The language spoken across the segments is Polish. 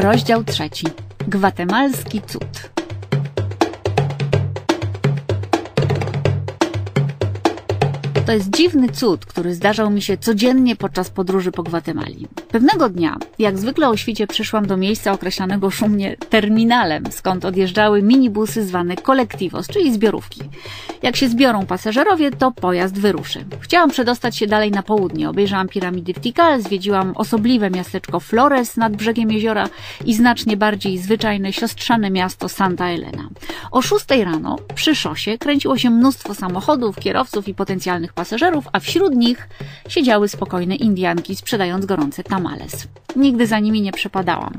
Rozdział trzeci. Gwatemalski cud. To jest dziwny cud, który zdarzał mi się codziennie podczas podróży po Gwatemali. Pewnego dnia, jak zwykle o świcie, przyszłam do miejsca określanego szumnie terminalem, skąd odjeżdżały minibusy zwane kolektivos, czyli zbiorówki. Jak się zbiorą pasażerowie, to pojazd wyruszy. Chciałam przedostać się dalej na południe. Obejrzałam piramidy w Tikal, zwiedziłam osobliwe miasteczko Flores nad brzegiem jeziora i znacznie bardziej zwyczajne siostrzane miasto Santa Elena. O 6 rano przy szosie kręciło się mnóstwo samochodów, kierowców i potencjalnych pasażerów, a wśród nich siedziały spokojne Indianki sprzedając gorące tamales. Nigdy za nimi nie przepadałam.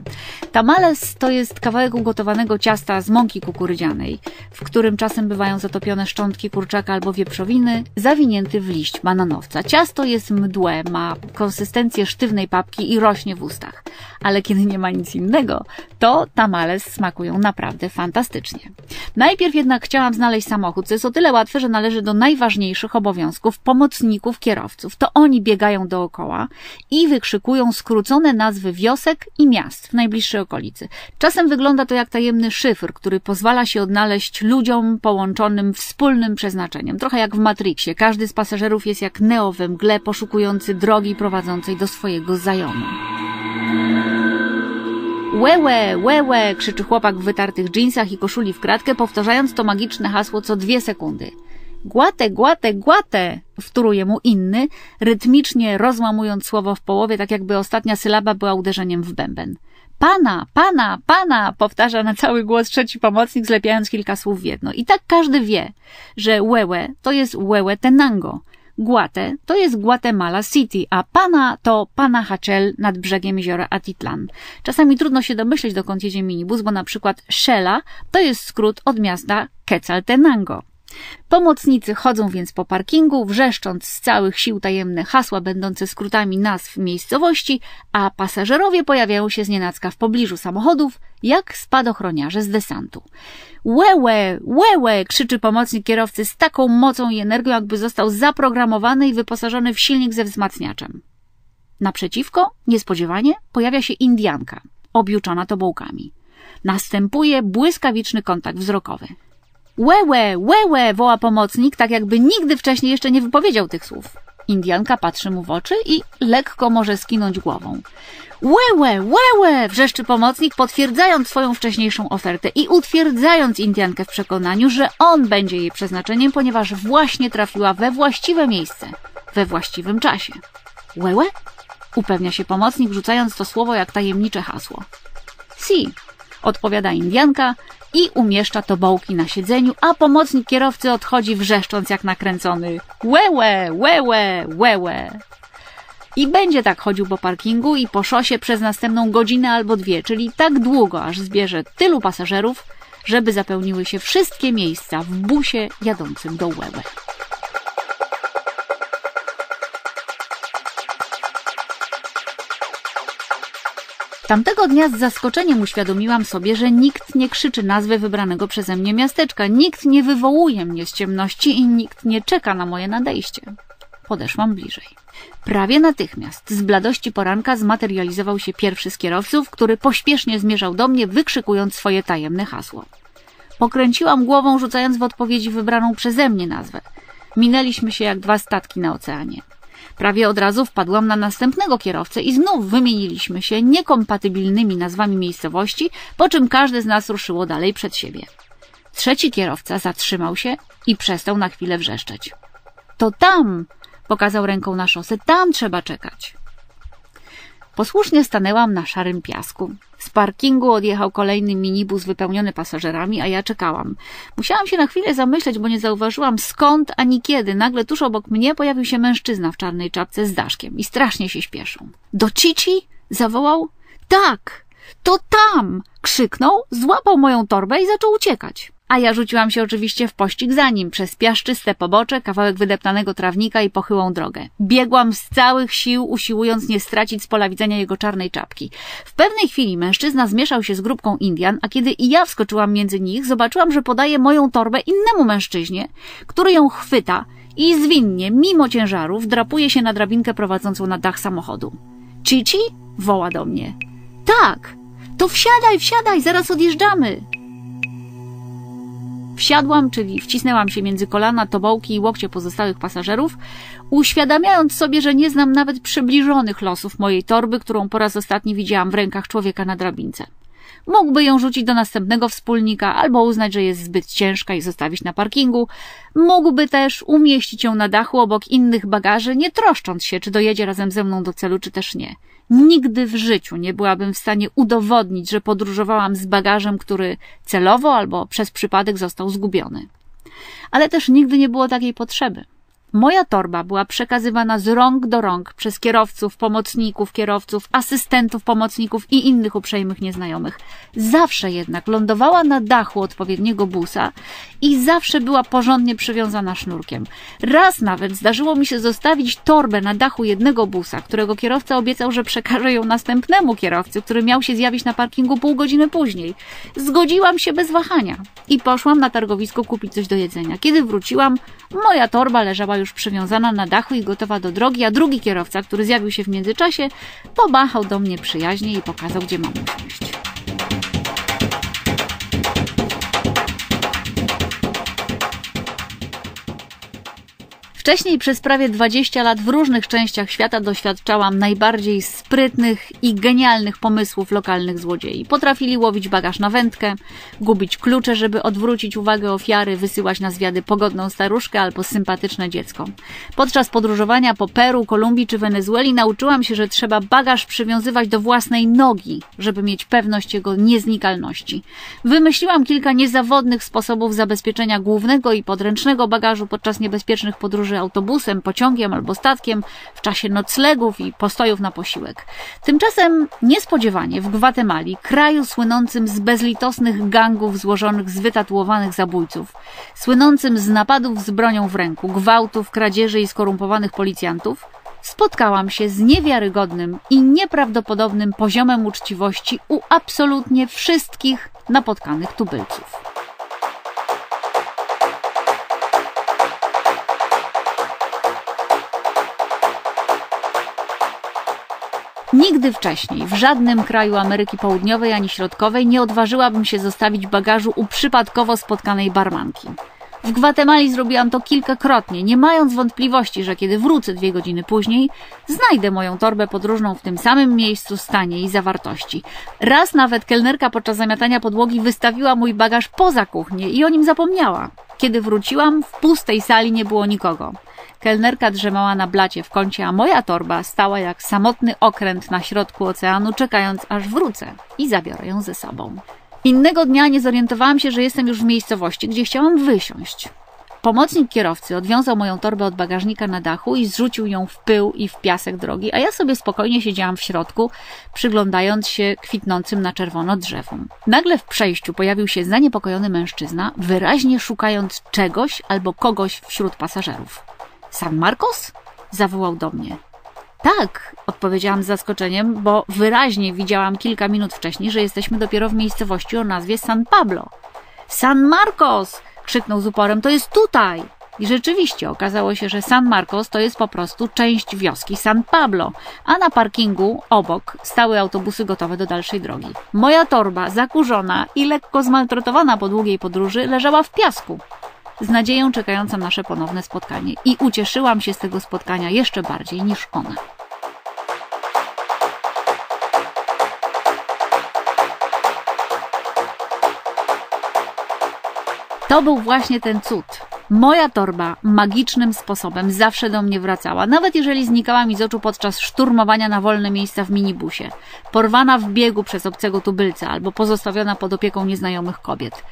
Tamales to jest kawałek ugotowanego ciasta z mąki kukurydzianej, w którym czasem bywają zatopione szczątki kurczaka albo wieprzowiny, zawinięty w liść bananowca. Ciasto jest mdłe, ma konsystencję sztywnej papki i rośnie w ustach. Ale kiedy nie ma nic innego, to tamales smakują naprawdę fantastycznie. Najpierw jednak chciałam znaleźć samochód, co jest o tyle łatwe, że należy do najważniejszych obowiązków pomocników kierowców. To oni biegają dookoła i wykrzykują skrócone nazwy wiosek i miast w najbliższej okolicy. Czasem wygląda to jak tajemny szyfr, który pozwala się odnaleźć ludziom połączonym wspólnym przeznaczeniem. Trochę jak w Matrixie. Każdy z pasażerów jest jak Neo we mgle, poszukujący drogi prowadzącej do swojego zajomu. Łełe, łełe, krzyczy chłopak w wytartych dżinsach i koszuli w kratkę, powtarzając to magiczne hasło co dwie sekundy. Głate, głate, głate, wtóruje mu inny, rytmicznie rozłamując słowo w połowie, tak jakby ostatnia sylaba była uderzeniem w bęben. Pana, pana, pana, powtarza na cały głos trzeci pomocnik, zlepiając kilka słów w jedno. I tak każdy wie, że Łełe to jest Łełe Tenango, Guate to jest Guatemala City, a Pana to Pana Hachel nad brzegiem jeziora Atitlan. Czasami trudno się domyśleć, dokąd jedzie minibus, bo na przykład Shela to jest skrót od miasta Quetzaltenango. Pomocnicy chodzą więc po parkingu, wrzeszcząc z całych sił tajemne hasła będące skrótami nazw miejscowości, a pasażerowie pojawiają się znienacka w pobliżu samochodów, jak spadochroniarze z desantu. Łełe, łełe, krzyczy pomocnik kierowcy z taką mocą i energią, jakby został zaprogramowany i wyposażony w silnik ze wzmacniaczem. Naprzeciwko, niespodziewanie, pojawia się Indianka, objuczona tobołkami. Następuje błyskawiczny kontakt wzrokowy. Łełe, łełe, woła pomocnik, tak jakby nigdy wcześniej jeszcze nie wypowiedział tych słów. Indianka patrzy mu w oczy i lekko może skinąć głową. Łełe, łełe, wrzeszczy pomocnik, potwierdzając swoją wcześniejszą ofertę i utwierdzając Indiankę w przekonaniu, że on będzie jej przeznaczeniem, ponieważ właśnie trafiła we właściwe miejsce, we właściwym czasie. Łełe? Upewnia się pomocnik, rzucając to słowo jak tajemnicze hasło. Si, odpowiada Indianka i umieszcza tobołki na siedzeniu, a pomocnik kierowcy odchodzi wrzeszcząc jak nakręcony łełe, łełe, łełe. I będzie tak chodził po parkingu i po szosie przez następną godzinę albo dwie, czyli tak długo, aż zbierze tylu pasażerów, żeby zapełniły się wszystkie miejsca w busie jadącym do Łełe. Tamtego dnia z zaskoczeniem uświadomiłam sobie, że nikt nie krzyczy nazwy wybranego przeze mnie miasteczka, nikt nie wywołuje mnie z ciemności i nikt nie czeka na moje nadejście. Podeszłam bliżej. Prawie natychmiast z bladości poranka zmaterializował się pierwszy z kierowców, który pośpiesznie zmierzał do mnie, wykrzykując swoje tajemne hasło. Pokręciłam głową, rzucając w odpowiedzi wybraną przeze mnie nazwę. Minęliśmy się jak dwa statki na oceanie. Prawie od razu wpadłam na następnego kierowcę i znów wymieniliśmy się niekompatybilnymi nazwami miejscowości, po czym każdy z nas ruszyło dalej przed siebie. Trzeci kierowca zatrzymał się i przestał na chwilę wrzeszczeć. To tam! Pokazał ręką na szosę. Tam trzeba czekać. Posłusznie stanęłam na szarym piasku. Z parkingu odjechał kolejny minibus wypełniony pasażerami, a ja czekałam. Musiałam się na chwilę zamyśleć, bo nie zauważyłam skąd ani kiedy. Nagle tuż obok mnie pojawił się mężczyzna w czarnej czapce z daszkiem i strasznie się śpieszył. Do Cici? zawołał. Tak, to tam! krzyknął, złapał moją torbę i zaczął uciekać a ja rzuciłam się oczywiście w pościg za nim, przez piaszczyste pobocze, kawałek wydeptanego trawnika i pochyłą drogę. Biegłam z całych sił, usiłując nie stracić z pola widzenia jego czarnej czapki. W pewnej chwili mężczyzna zmieszał się z grupką Indian, a kiedy i ja wskoczyłam między nich, zobaczyłam, że podaje moją torbę innemu mężczyźnie, który ją chwyta i zwinnie, mimo ciężarów, drapuje się na drabinkę prowadzącą na dach samochodu. Cici? woła do mnie. Tak, To wsiadaj, wsiadaj, zaraz odjeżdżamy. Wsiadłam, czyli wcisnęłam się między kolana, tobołki i łokcie pozostałych pasażerów, uświadamiając sobie, że nie znam nawet przybliżonych losów mojej torby, którą po raz ostatni widziałam w rękach człowieka na drabince. Mógłby ją rzucić do następnego wspólnika, albo uznać, że jest zbyt ciężka i zostawić na parkingu. Mógłby też umieścić ją na dachu obok innych bagaży, nie troszcząc się, czy dojedzie razem ze mną do celu, czy też nie. Nigdy w życiu nie byłabym w stanie udowodnić, że podróżowałam z bagażem, który celowo albo przez przypadek został zgubiony. Ale też nigdy nie było takiej potrzeby. Moja torba była przekazywana z rąk do rąk przez kierowców, pomocników kierowców, asystentów pomocników i innych uprzejmych nieznajomych. Zawsze jednak lądowała na dachu odpowiedniego busa i zawsze była porządnie przywiązana sznurkiem. Raz nawet zdarzyło mi się zostawić torbę na dachu jednego busa, którego kierowca obiecał, że przekaże ją następnemu kierowcy, który miał się zjawić na parkingu pół godziny później. Zgodziłam się bez wahania i poszłam na targowisko kupić coś do jedzenia. Kiedy wróciłam, moja torba leżała już przywiązana na dachu i gotowa do drogi, a drugi kierowca, który zjawił się w międzyczasie, pomachał do mnie przyjaźnie i pokazał, gdzie mam usiąść. Wcześniej przez prawie 20 lat w różnych częściach świata doświadczałam najbardziej sprytnych i genialnych pomysłów lokalnych złodziei. Potrafili łowić bagaż na wędkę, gubić klucze, żeby odwrócić uwagę ofiary, wysyłać na zwiady pogodną staruszkę albo sympatyczne dziecko. Podczas podróżowania po Peru, Kolumbii czy Wenezueli nauczyłam się, że trzeba bagaż przywiązywać do własnej nogi, żeby mieć pewność jego nieznikalności. Wymyśliłam kilka niezawodnych sposobów zabezpieczenia głównego i podręcznego bagażu podczas niebezpiecznych podróży autobusem, pociągiem albo statkiem w czasie noclegów i postojów na posiłek. Tymczasem niespodziewanie w Gwatemali, kraju słynącym z bezlitosnych gangów złożonych z wytatuowanych zabójców, słynącym z napadów z bronią w ręku, gwałtów, kradzieży i skorumpowanych policjantów, spotkałam się z niewiarygodnym i nieprawdopodobnym poziomem uczciwości u absolutnie wszystkich napotkanych tubylców. Nigdy wcześniej w żadnym kraju Ameryki Południowej ani Środkowej nie odważyłabym się zostawić bagażu u przypadkowo spotkanej barmanki. W Gwatemali zrobiłam to kilkakrotnie, nie mając wątpliwości, że kiedy wrócę dwie godziny później, znajdę moją torbę podróżną w tym samym miejscu, stanie i zawartości. Raz nawet kelnerka podczas zamiatania podłogi wystawiła mój bagaż poza kuchnię i o nim zapomniała. Kiedy wróciłam, w pustej sali nie było nikogo. Kelnerka drzemała na blacie w kącie, a moja torba stała jak samotny okręt na środku oceanu, czekając aż wrócę i zabiorę ją ze sobą. Innego dnia nie zorientowałam się, że jestem już w miejscowości, gdzie chciałam wysiąść. Pomocnik kierowcy odwiązał moją torbę od bagażnika na dachu i zrzucił ją w pył i w piasek drogi, a ja sobie spokojnie siedziałam w środku, przyglądając się kwitnącym na czerwono drzewom. Nagle w przejściu pojawił się zaniepokojony mężczyzna, wyraźnie szukając czegoś albo kogoś wśród pasażerów. San Marcos? zawołał do mnie. Tak, odpowiedziałam z zaskoczeniem, bo wyraźnie widziałam kilka minut wcześniej, że jesteśmy dopiero w miejscowości o nazwie San Pablo. San Marcos! krzyknął z uporem, to jest tutaj! I rzeczywiście okazało się, że San Marcos to jest po prostu część wioski San Pablo, a na parkingu obok stały autobusy gotowe do dalszej drogi. Moja torba, zakurzona i lekko zmaltretowana po długiej podróży, leżała w piasku z nadzieją czekającą nasze ponowne spotkanie i ucieszyłam się z tego spotkania jeszcze bardziej niż ona. To był właśnie ten cud. Moja torba magicznym sposobem zawsze do mnie wracała, nawet jeżeli znikała mi z oczu podczas szturmowania na wolne miejsca w minibusie, porwana w biegu przez obcego tubylca albo pozostawiona pod opieką nieznajomych kobiet.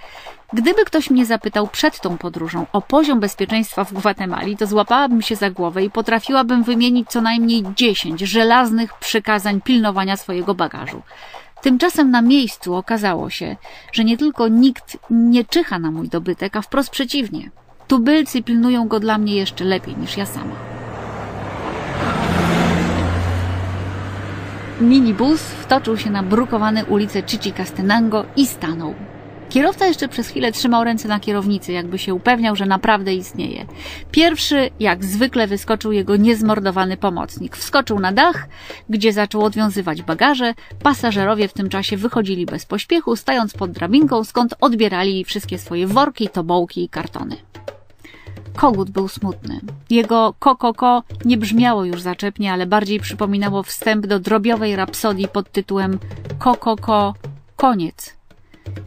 Gdyby ktoś mnie zapytał przed tą podróżą o poziom bezpieczeństwa w Gwatemali, to złapałabym się za głowę i potrafiłabym wymienić co najmniej dziesięć żelaznych przykazań pilnowania swojego bagażu. Tymczasem na miejscu okazało się, że nie tylko nikt nie czyha na mój dobytek, a wprost przeciwnie. Tubylcy pilnują go dla mnie jeszcze lepiej niż ja sama. Minibus wtoczył się na brukowane ulice Chichicastenango i stanął. Kierowca jeszcze przez chwilę trzymał ręce na kierownicy, jakby się upewniał, że naprawdę istnieje. Pierwszy, jak zwykle, wyskoczył jego niezmordowany pomocnik. Wskoczył na dach, gdzie zaczął odwiązywać bagaże. Pasażerowie w tym czasie wychodzili bez pośpiechu, stając pod drabinką, skąd odbierali wszystkie swoje worki, tobołki i kartony. Kogut był smutny. Jego ko-ko-ko nie brzmiało już zaczepnie, ale bardziej przypominało wstęp do drobiowej rapsodii pod tytułem Ko-ko-ko, koniec.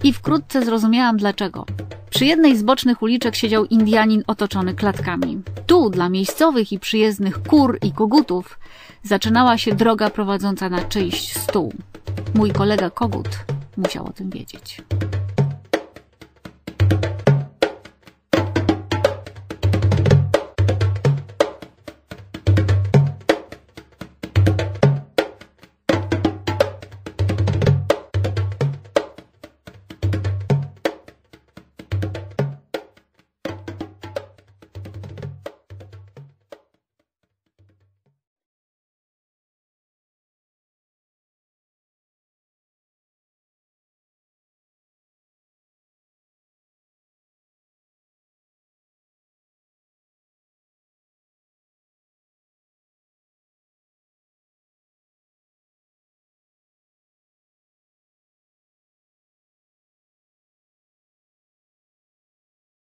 I wkrótce zrozumiałam dlaczego. Przy jednej z bocznych uliczek siedział Indianin otoczony klatkami. Tu, dla miejscowych i przyjezdnych kur i kogutów, zaczynała się droga prowadząca na czyjś stół. Mój kolega kogut musiał o tym wiedzieć.